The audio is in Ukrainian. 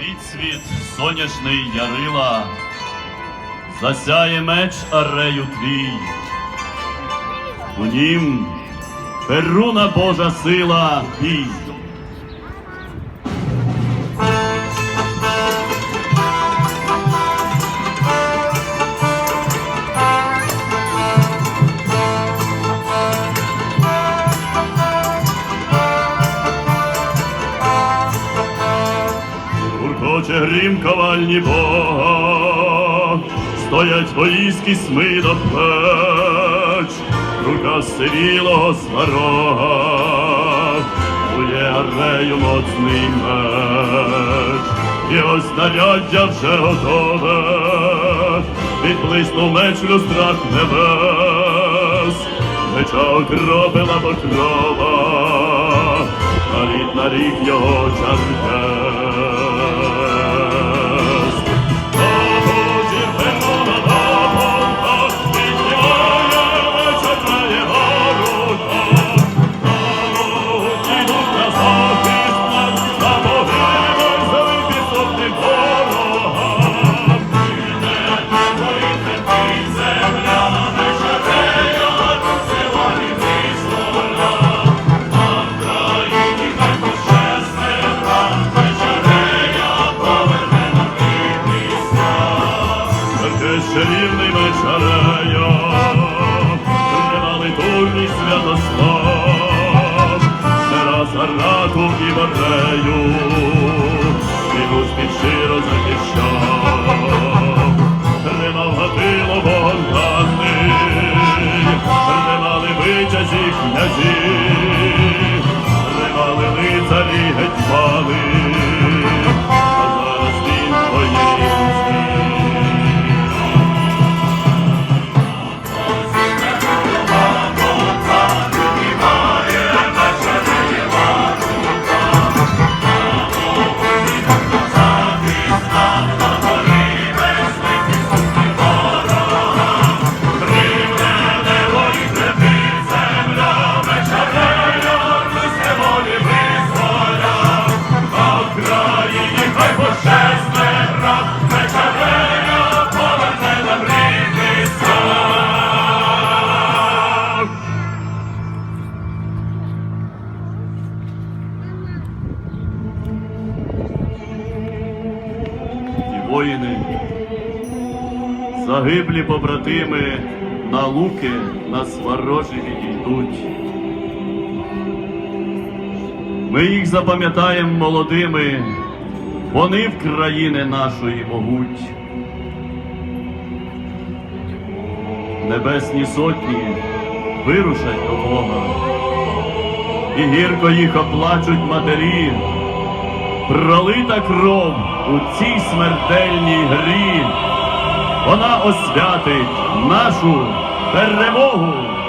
Відсвіт соняшний ярила, засяє меч арею твій. У нім перуна Божа сила бій. Гуркоче грім ковальні Бога, стоять воїські смидо плеч, рука сивілого сварога, Ує арею моцний меч, і ось знаряддя вже готове, відблиснув меч в люстрах небес, меча окропила покрова, рід на рік його чаркес. Чарівний мечарея, тримали турні святослав, не раз гарату і батею, він успіх щиро захищав, тримав гатило богонданий, тримали витязі князі, тримали лицарі гетьмани, воїни, загиблі побратими на луки на сварожі йдуть. Ми їх запам'ятаємо молодими, вони в країни нашої могуть. Небесні сотні вирушать до Бога, і гірко їх оплачуть матері. Пролита кров у цій смертельній грі, вона освятить нашу перемогу.